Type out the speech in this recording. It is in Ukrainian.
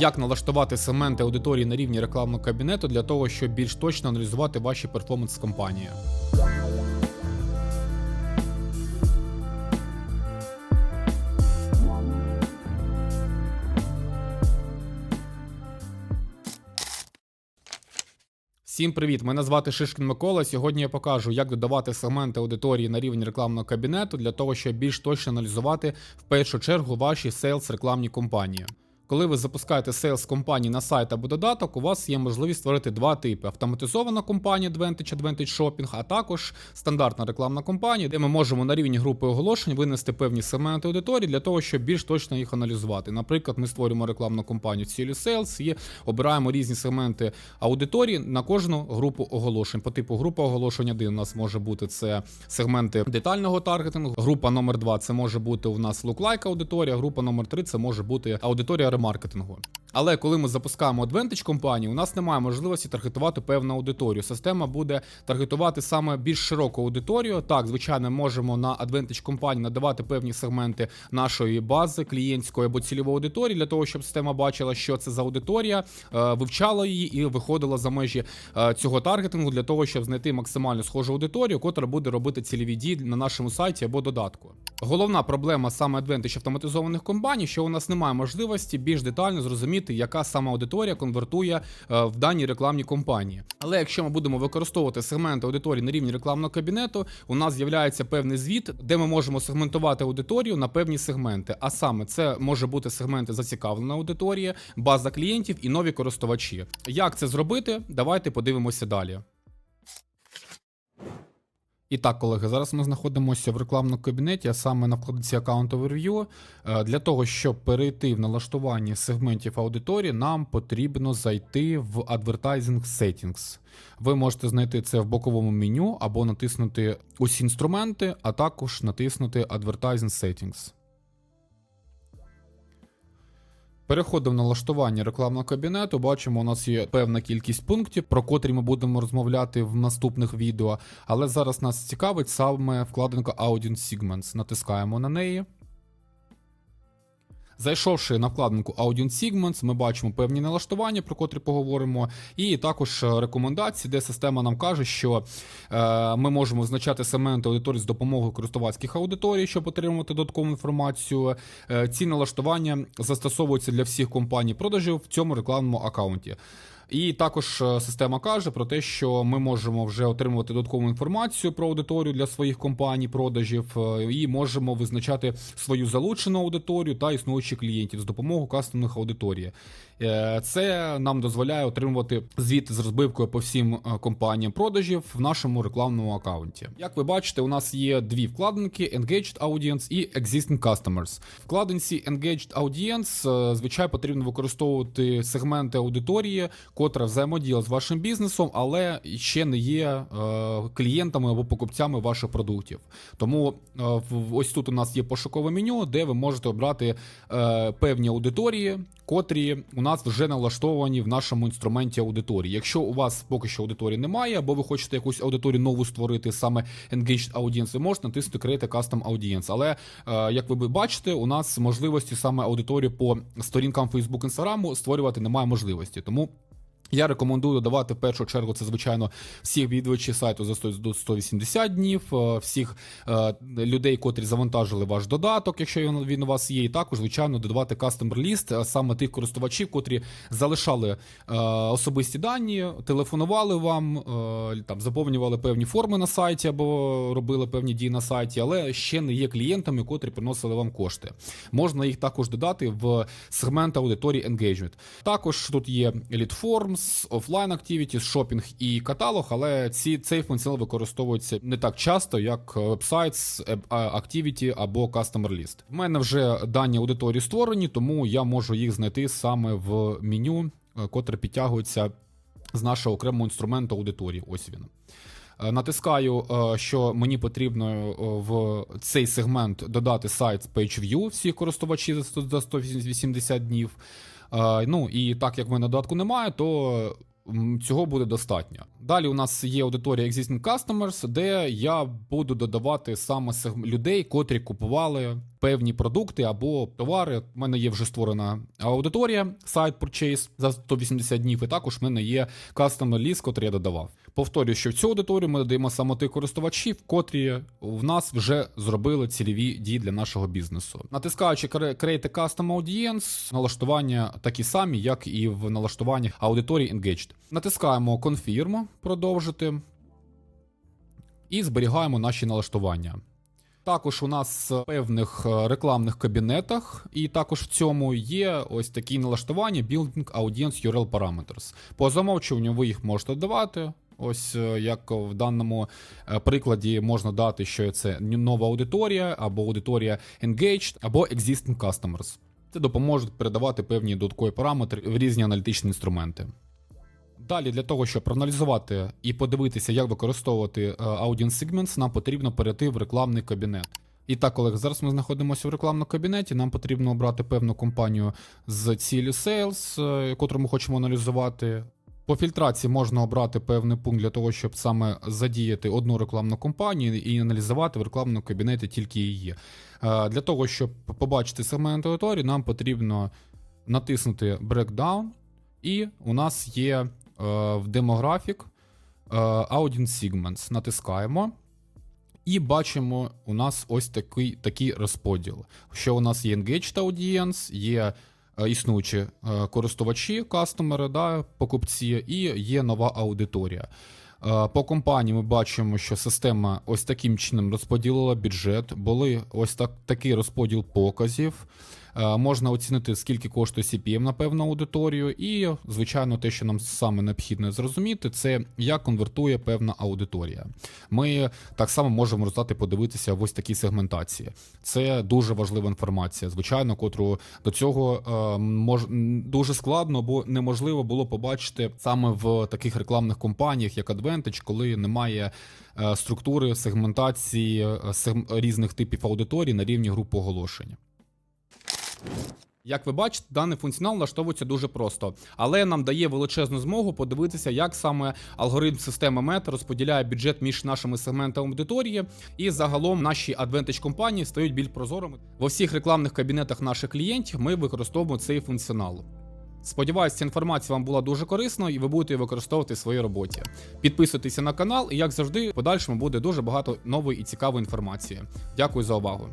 Як налаштувати сегменти аудиторії на рівні рекламного кабінету для того, щоб більш точно аналізувати ваші перформанс компанії? Всім привіт! Мене звати Шишкін Микола. Сьогодні я покажу, як додавати сегменти аудиторії на рівень рекламного кабінету для того, щоб більш точно аналізувати в першу чергу ваші сейлс рекламні компанії. Коли ви запускаєте сейлс компанії на сайт або додаток, у вас є можливість створити два типи: автоматизована компанія Advantage Advantage Shopping, а також стандартна рекламна компанія, де ми можемо на рівні групи оголошень винести певні сегменти аудиторії для того, щоб більш точно їх аналізувати. Наприклад, ми створюємо рекламну компанію цілі Sales і обираємо різні сегменти аудиторії на кожну групу оголошень. По типу група оголошень 1 у нас може бути це сегменти детального таргетингу. Група номер 2 це може бути у нас луклайк аудиторія. Група номер 3 це може бути аудиторія ремаркетингу. Але коли ми запускаємо Advantage компанію, у нас немає можливості таргетувати певну аудиторію. Система буде таргетувати саме більш широку аудиторію. Так, звичайно, можемо на Advantage компанії надавати певні сегменти нашої бази клієнтської або цільової аудиторії для того, щоб система бачила, що це за аудиторія, е, вивчала її і виходила за межі е, цього таргетингу для того, щоб знайти максимально схожу аудиторію, котра буде робити цільові дії на нашому сайті або додатку. Головна проблема саме Advantage автоматизованих компаній, що у нас немає можливості більш детально зрозуміти, яка саме аудиторія конвертує е, в даній рекламній компанії. Але якщо ми будемо використовувати сегменти аудиторії на рівні рекламного кабінету, у нас з'являється певний звіт, де ми можемо сегментувати аудиторію на певні сегменти. А саме це може бути сегменти зацікавленої аудиторії, база клієнтів і нові користувачі. Як це зробити? Давайте подивимося далі. І так, колеги, зараз ми знаходимося в рекламному кабінеті, а саме на вкладці Account Overview. Е, Для того, щоб перейти в налаштування сегментів аудиторії, нам потрібно зайти в Advertising Settings. Ви можете знайти це в боковому меню або натиснути усі інструменти, а також натиснути Advertising Settings. Переходимо на налаштування рекламного кабінету. Бачимо, у нас є певна кількість пунктів, про котрі ми будемо розмовляти в наступних відео. Але зараз нас цікавить саме вкладинка Audience Segments. Натискаємо на неї. Зайшовши на вкладинку Audience Segments, ми бачимо певні налаштування, про котрі поговоримо, і також е, рекомендації, де система нам каже, що е, ми можемо визначати сегменти аудиторії з допомогою користувацьких аудиторій, щоб отримувати додаткову інформацію. Е, ці налаштування застосовуються для всіх компаній продажів в цьому рекламному аккаунті. І також е, система каже про те, що ми можемо вже отримувати додаткову інформацію про аудиторію для своїх компаній, продажів, е, і можемо визначати свою залучену аудиторію та існуючих клієнтів з допомогою кастомних аудиторій. Е, Це нам дозволяє отримувати звіти з розбивкою по всім компаніям продажів в нашому рекламному аккаунті. Як ви бачите, у нас є дві вкладинки: Engaged Audience і Existing Customers. Вкладинці Engaged Audience, звичайно, потрібно використовувати сегменти аудиторії, котра взаємодіяла з вашим бізнесом, але ще не є е, клієнтами або покупцями ваших продуктів. Тому е, ось тут у нас є пошукове меню, де ви можете обрати е, певні аудиторії, котрі у нас вже налаштовані в нашому інструменті аудиторії. Якщо у вас поки що аудиторії немає, або ви хочете якусь аудиторію нову створити, саме Engaged Audience, ви можете натиснути Create Custom Audience. Але е, як ви бачите, у нас можливості саме аудиторії по сторінкам Facebook Instagram створювати немає можливості. Тому я рекомендую додавати в першу чергу це, звичайно, всіх відвідувачів сайту за 100 до 180 днів, е, всіх е, людей, котрі завантажили ваш додаток, якщо він, у вас є, і також, звичайно, додавати list, а саме тих користувачів, котрі залишали е, особисті дані, телефонували вам, там заповнювали певні форми на сайті або робили певні дії на сайті, але ще не є клієнтами, котрі приносили вам кошти. Можна їх також додати в сегмент аудиторії Engagement. Також тут є Lead Forms, Offline Activities, шопінг і каталог, але ці, цей функціонал використовується не так часто, як Websites, Eb- а, Activity або Customer List. У мене вже дані аудиторії створені, тому я можу їх знайти саме в меню, е, котре підтягується з нашого окремого інструменту аудиторії. Ось він. Е, Натискаю, е, що мені потрібно е, в цей сегмент додати сайт PageView всіх користувачів за 100 за 180 днів. Ну і так як в мене додатку немає, то цього буде достатньо. Далі у нас є аудиторія Existing Customers, де я буду додавати саме людей, котрі купували певні продукти або товари. У мене є вже створена аудиторія, сайт Purchase за 180 днів, і також в мене є Customer List, котрий я додавав. Повторюю, що в цю аудиторію ми додаємо саме тих користувачів, котрі в нас вже зробили цільові дії для нашого бізнесу. Натискаючи Create a Custom Audience, налаштування такі самі, як і в налаштуванні аудиторії Engaged. Натискаємо Confirm, продовжити і зберігаємо наші налаштування. Також у нас в певних е, рекламних кабінетах, і також в цьому є ось такі налаштування Building Audience URL Parameters. По замовчуванню ви їх можете додавати. Ось е, як в даному е, прикладі можна дати, що це нова аудиторія, або аудиторія Engaged, або Existing Customers. Це допоможе передавати певні додаткові параметри в різні аналітичні інструменти. Далі для того, щоб проаналізувати і подивитися, як використовувати е, Audience Segments, нам потрібно перейти в рекламний кабінет. І так, колеги, зараз ми знаходимося в рекламному кабінеті. Нам потрібно обрати певну компанію з цілі Sales, котру ми хочемо аналізувати. По фільтрації можна обрати певний пункт для того, щоб саме задіяти одну рекламну компанію і аналізувати в рекламному кабінеті тільки її. Е, Для того, щоб побачити сегмент аудиторії, нам потрібно натиснути Breakdown, і у нас є е, в демографік е, Audience Segments. Натискаємо. І бачимо, у нас ось такий, такий розподіл. Що у нас є Engaged Audience, є існуючі е, користувачі, кастомери, да, покупці, і є нова аудиторія. Е, По компанії ми бачимо, що система ось таким чином розподілила бюджет, були ось так, такий розподіл показів. Е, Можна оцінити, скільки коштує CPM на певну аудиторію, і, звичайно, те, що нам саме необхідно зрозуміти, це як конвертує певна аудиторія. Ми так само можемо роздати подивитися в ось такій сегментації. Це дуже важлива інформація, звичайно, котру до цього е, мож, дуже складно або неможливо було побачити саме в таких рекламних компаніях, як Advantage, коли немає е, структури сегментації сег- різних типів аудиторії на рівні груп оголошень. Як ви бачите, даний функціонал налаштовується дуже просто, але нам дає величезну змогу подивитися, як саме алгоритм системи Мета розподіляє бюджет між нашими сегментами аудиторії, і загалом наші Advantage компанії стають більш прозорими. Во всіх рекламних кабінетах наших клієнтів ми використовуємо цей функціонал. Сподіваюсь, ця інформація вам була дуже корисною і ви будете її використовувати в своїй роботі. Підписуйтеся на канал, і як завжди, в подальшому буде дуже багато нової і цікавої інформації. Дякую за увагу.